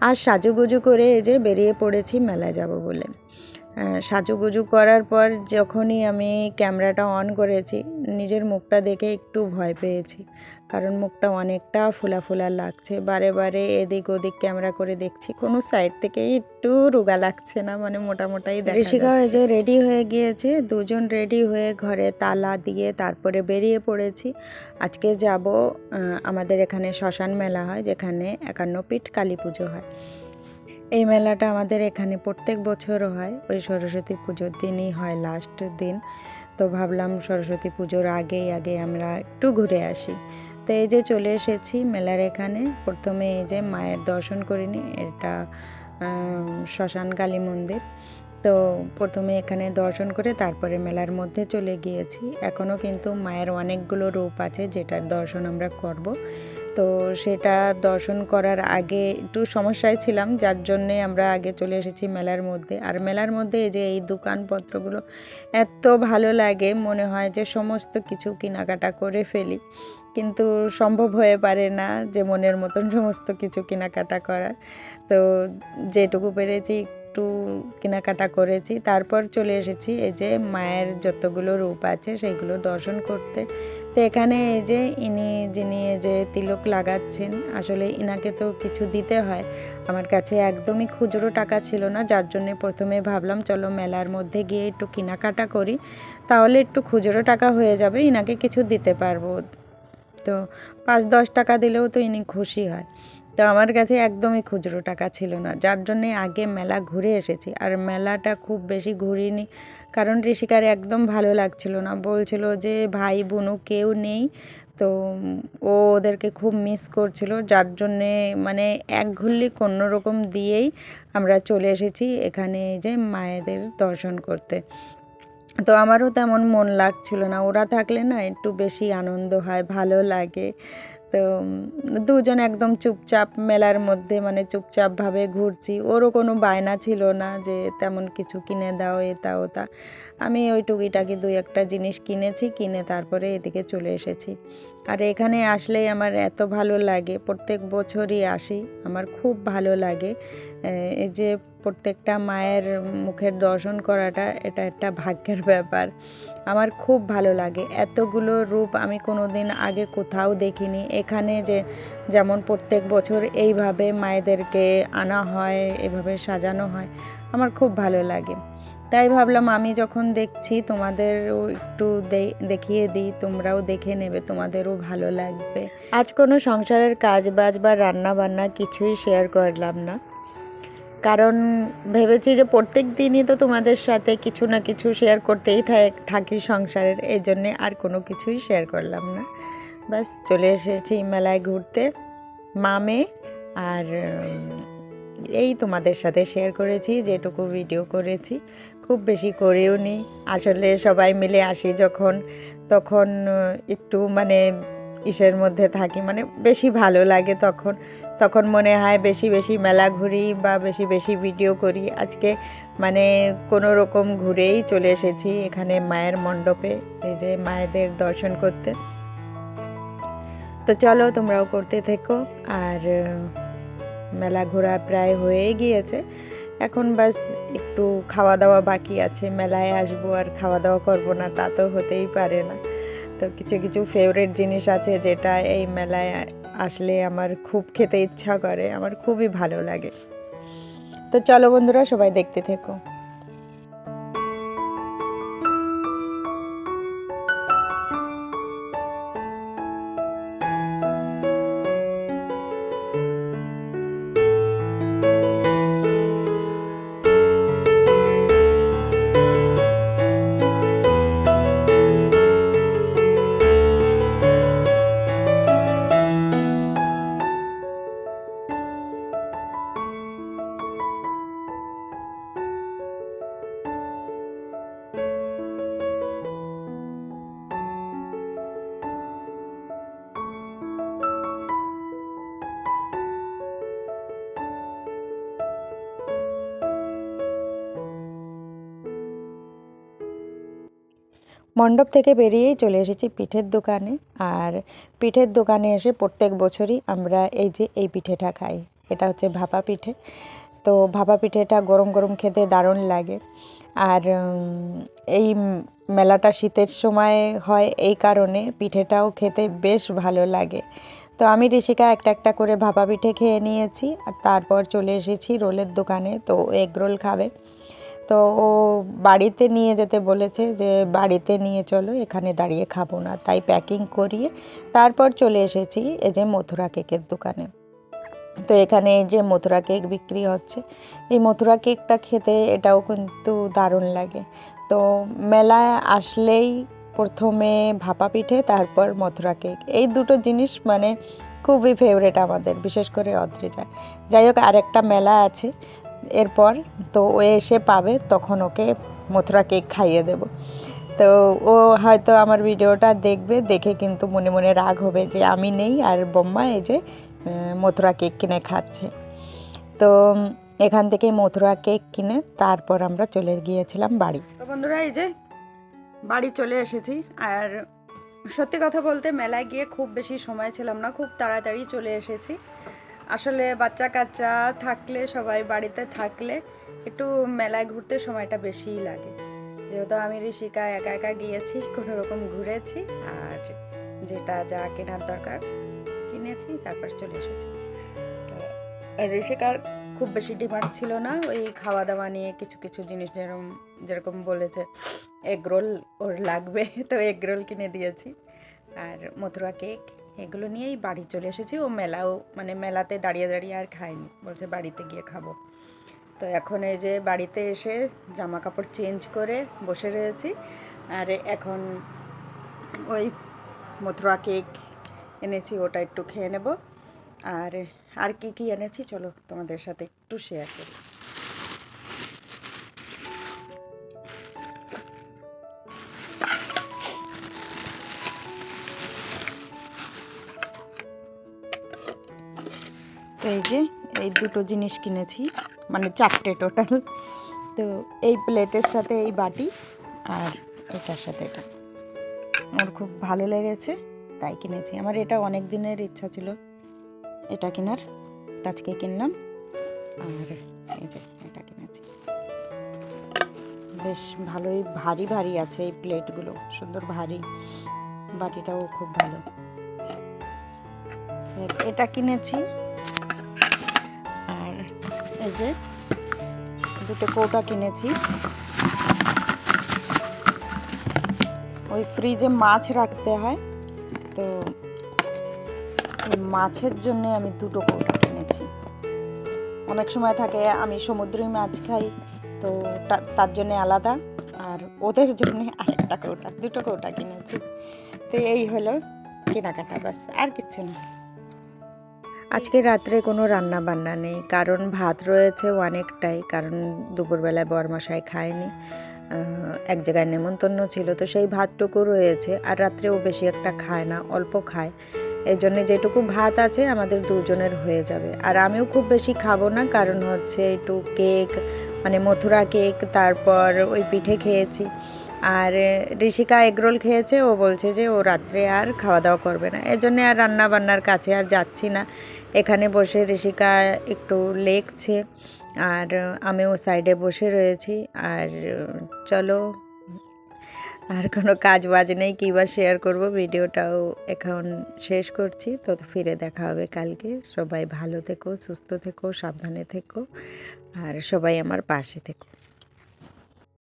আর সাজুগুজু করে এই যে বেরিয়ে পড়েছি মেলায় যাব বলে। সাজুগুজু করার পর যখনই আমি ক্যামেরাটা অন করেছি নিজের মুখটা দেখে একটু ভয় পেয়েছি। কারণ মুখটা অনেকটা ফোলা ফোলা লাগছে। বারে বারে এদিক ওদিক ক্যামেরা করে দেখছি কোনো সাইড থেকে একটু রোগা লাগছে না মানে মোটামোটাই দেখা ঋষিকা এই যে রেডি হয়ে গিয়েছে দুজন রেডি হয়ে ঘরে তালা দিয়ে তারপরে বেরিয়ে পড়েছি। আজকে যাব আমাদের এখানে শ্মশান মেলা হয় যেখানে একান্ন পিঠ কালী পুজো হয়। এই মেলাটা আমাদের এখানে প্রত্যেক বছরও হয়। ওই সরস্বতী পুজোর দিনই হয় লাস্ট দিন। তো ভাবলাম সরস্বতী পুজোর আগেই, আগে আমরা একটু ঘুরে আসি। তো এই যে চলে এসেছি মেলার এখানে। প্রথমে এই যে মায়ের দর্শন করিনি এটা শ্মশান কালী মন্দির। তো প্রথমে এখানে দর্শন করে তারপরে মেলার মধ্যে চলে গিয়েছি। এখনও কিন্তু মায়ের অনেকগুলো রূপ আছে যেটার দর্শন আমরা করব। তো সেটা দর্শন করার আগে একটু সমস্যায় ছিলাম, যার জন্যে আমরা আগে চলে এসেছি মেলার মধ্যে। আর মেলার মধ্যে এই যে এই দোকানপত্রগুলো এত ভালো লাগে, মনে হয় যে সমস্ত কিছু কেনাকাটা করে ফেলি। কিন্তু সম্ভব হয়ে পারে না যে মনের মতন সমস্ত কিছু কেনাকাটা করার। তো যেটুকু পেরেছি একটু কেনাকাটা করেছি। তারপর চলে এসেছি এই যে মায়ের যতগুলো রূপ আছে, সেইগুলো দর্শন করতে। তো এখানে এই যে ইনি, যিনি যে তিলক লাগাচ্ছেন, আসলে ইনাকে তো কিছু দিতে হয়। আমার কাছে একদমই খুচরো টাকা ছিল না, যার জন্যে প্রথমে ভাবলাম, চলো মেলার মধ্যে গিয়ে একটু কেনাকাটা করি। তাহলে একটু খুচরো টাকা হয়ে যাবে, ইনাকে কিছু দিতে পারব। তো পাঁচ দশ টাকা দিলেও তো ইনি খুশি হয়। তো আমার কাছে একদমই খুচরো টাকা ছিল না। যার জন্যে আগে মেলা ঘুরে এসেছি। আর মেলাটা খুব বেশি ঘুরিনি। কারণ ঋষিকার একদম ভালো লাগছিল না। বলছিল যে, ভাই বোনও কেউ নেই। তো ও ওদেরকে খুব মিস করছিল। যার জন্যে মানে এক ঘুরলি কোনো রকম দিয়েই আমরা চলে এসেছি এখানে যে মায়েদের দর্শন করতে। তো আমারও তেমন মন লাগছিল না। ওরা থাকলে না একটু বেশি আনন্দ হয়, ভালো লাগে। তো দুজন একদম চুপচাপ মেলার মধ্যে মানে চুপচাপভাবে ঘুরছি। ওরও কোনো বায়না ছিল না যে তেমন কিছু কিনে দাও, এ এটা ওটা আমি ওই টুকিটাকি দুই একটা জিনিস কিনেছি, কিনে তারপরে এদিকে চলে এসেছি। আর এখানে আসলেই আমার এত ভালো লাগে, প্রত্যেক বছরই আসি, আমার খুব ভালো লাগে। এই যে প্রত্যেকটা মায়ের মুখের দর্শন করাটা, এটা একটা ভাগ্যের ব্যাপার। আমার খুব ভালো লাগে, এতগুলো রূপ আমি কোনো দিন আগে কোথাও দেখিনি। এখানে যে যেমন প্রত্যেক বছর এইভাবে মায়েদেরকে আনা হয়, এভাবে সাজানো হয়, আমার খুব ভালো লাগে। তাই ভাবলাম আমি যখন দেখছি তোমাদেরও একটু দেখিয়ে দিই, তোমরাও দেখে নেবে, তোমাদেরও ভালো লাগবে। আজ কোনো সংসারের কাজ বাজ বা রান্না বান্না কিছুই শেয়ার করলাম না। কারণ ভেবেছি যে প্রত্যেক দিনই তো তোমাদের সাথে কিছু না কিছু শেয়ার করতেই থাক- থাকি সংসারের, এই জন্যে আর কোনো কিছুই শেয়ার করলাম না। বাস চলে এসেছি মেলায় ঘুরতে। মামে আর এই তোমাদের সাথে শেয়ার করেছি, যেটুকু ভিডিও করেছি। খুব বেশি করেও নি। আসলে সবাই মিলে আসি যখন, তখন একটু মানে ইসের মধ্যে থাকি মানে বেশি ভালো লাগে তখন। তখন মনে হয় বেশি বেশি মেলা ঘুরি বা বেশি বেশি ভিডিও করি। আজকে মানে কোনো রকম ঘুরেই চলে এসেছি এখানে মায়ের মণ্ডপে, এই যে মায়েদের দর্শন করতে। তো চলো তোমরাও করতে থেকো। আর মেলা ঘোরা প্রায় হয়েই গিয়েছে। এখন বাস একটু খাওয়া দাওয়া বাকি আছে, মেলায় আসব আর খাওয়া দাওয়া করব না, তা তো হতেই পারে না। তো কিছু কিছু ফেভারিট জিনিস আছে যেটা এই মেলায় আসলে আমার খুব খেতে ইচ্ছা করে, আমার খুবই ভালো লাগে। তো চলো বন্ধুরা সবাই দেখতে থেকো। মণ্ডপ থেকে বেরিয়েই চলে এসেছি পিঠের দোকানে। আর পিঠের দোকানে এসে প্রত্যেক বছরই আমরা এই যে এই পিঠেটা খাই। এটা হচ্ছে ভাপা পিঠে। তো ভাপা পিঠেটা গরম গরম খেতে দারুণ লাগে। আর এই মেলাটা শীতের সময় হয় এই কারণে পিঠেটাও খেতে বেশ ভালো লাগে। তো আমি, ঋষিকা একটা একটা করে ভাপা পিঠে খেয়ে নিয়েছি। আর তারপর চলে এসেছি রোলের দোকানে। তো এগ রোল খাবে। তো ও বাড়িতে নিয়ে যেতে বলেছে যে বাড়িতে নিয়ে চলো, এখানে দাঁড়িয়ে খাব না। তাই প্যাকিং করিয়ে তারপর চলে এসেছি এই যে মথুরা কেকের দোকানে। তো এখানে যে মথুরা কেক বিক্রি হচ্ছে। এই মথুরা কেকটা খেতে এটাও কিন্তু দারুণ লাগে। তো মেলায় আসলেই প্রথমে ভাপা পিঠে, তারপর মথুরা কেক এই দুটো জিনিস মানে খুবই ফেভারেট আমাদের, বিশেষ করে অদ্রিজার। যাই হোক, আরেকটা মেলা আছে। এরপর তো ও এসে পাবে, তখন ওকে মথুরা কেক খাইয়ে দেব। তো ও হয়তো আমার ভিডিওটা দেখবে, দেখে কিন্তু মনে মনে রাগ হবে যে আমি নেই আর বোম্মা এই যে মথুরা কেক কিনে খাচ্ছে। তো এখান থেকে মথুরা কেক কিনে তারপর আমরা চলে গিয়েছিলাম বাড়ি। তো বন্ধুরা, এই যে বাড়ি চলে এসেছি। আর সত্যি কথা বলতে মেলায় গিয়ে খুব বেশি সময় ছিলাম না, খুব তাড়াতাড়ি চলে এসেছি। আসলে বাচ্চা কাচ্চা থাকলে, সবাই বাড়িতে থাকলে একটু মেলায় ঘুরতে সময়টা বেশিই লাগে। যেহেতু আমি ঋষিকা একা একা গিয়েছি, কোনো রকম ঘুরেছি, আর যেটা যা কেনার দরকার কিনেছি, তারপর চলে এসেছি। ঋষিকার খুব বেশি ডিমান্ড ছিল না, ওই খাওয়া দাওয়া নিয়ে কিছু কিছু জিনিস যেরকম যেরকম বলেছে, এগ রোল ওর লাগবে, তো এগ রোল কিনে দিয়েছি। আর মথুরা কেক এগুলো নিয়েই বাড়ি চলে এসেছি। ও মেলাও মানে মেলাতে দাঁড়িয়ে দাঁড়িয়ে আর খাইনি বলছে বাড়িতে গিয়ে খাব। তো এখন এই যে বাড়িতে এসে জামা কাপড় চেঞ্জ করে বসে রয়েছি। আর এখন ওই মথুরা কেক এনেছি, ওটা একটু খেয়ে নেব। আর আর কি কি এনেছি? চলো তোমাদের সাথে একটু শেয়ার করি। তো এই যে, এই দুটো জিনিস কিনেছি মানে চারটে টোটাল তো এই প্লেটের সাথে এই বাটি আর এটার সাথে এটা। আমার খুব ভালো লেগেছে, তাই কিনেছি। আমার এটা অনেক দিনের ইচ্ছা ছিল এটা কেনার আজকে কিনলাম, আর এই যে এটা কিনেছি। বেশ ভালোই, ভারী ভারী আছে এই প্লেটগুলো, সুন্দর, ভারী। বাটিটাও খুব ভালো। এটা কিনেছি এই যে, দুটো কৌটা কিনেছি। ওই ফ্রিজে মাছ রাখতে হয়, তো মাছের জন্য আমি দুটো কৌটা কিনেছি। অনেক সময় থাকে, আমি সমুদ্রি মাছ খাই, তো তার জন্য আলাদা, আর ওদের জন্য আরেকটা কৌটা, দুটো কৌটা কিনেছি। তো এই হলো কেনাকাটা বাস আর কিছু না। আজকে রাত্রে কোনো রান্না বান্না নেই, কারণ ভাত রয়েছে অনেকটাই, কারণ দুপুরবেলায় বরমশাই খায়নি। এক জায়গায় নেমন্তন্ন ছিল, তো সেই ভাতটুকু রয়েছে, আর রাত্রেও বেশি একটা খায় না, অল্প খায়। এই জন্য যেটুকু ভাত আছে, আমাদের দুজনের হয়ে যাবে। আর আমিও খুব বেশি খাব না, কারণ হচ্ছে একটু কেক মানে মথুরা কেক, তারপর ওই পিঠে খেয়েছি। আর ঋষিকা এগরোল খেয়েছে। ও বলছে যে ও রাত্রে আর খাওয়া দাওয়া করবে না। এর জন্য আর রান্না বান্নার কাছে আর যাচ্ছি না। এখানে বসে ঋষিকা একটু লেখছে। আর আমিও সাইডে বসে রয়েছি। আর চলো, আর কোনো কাজ বাজ নেই। কী বা শেয়ার করব? ভিডিওটাও এখন শেষ করছি। তো ফিরে দেখা হবে কালকে। সবাই ভালো থেকো, সুস্থ থেকো, সাবধানে থেকো। আর সবাই আমার পাশে থেকো।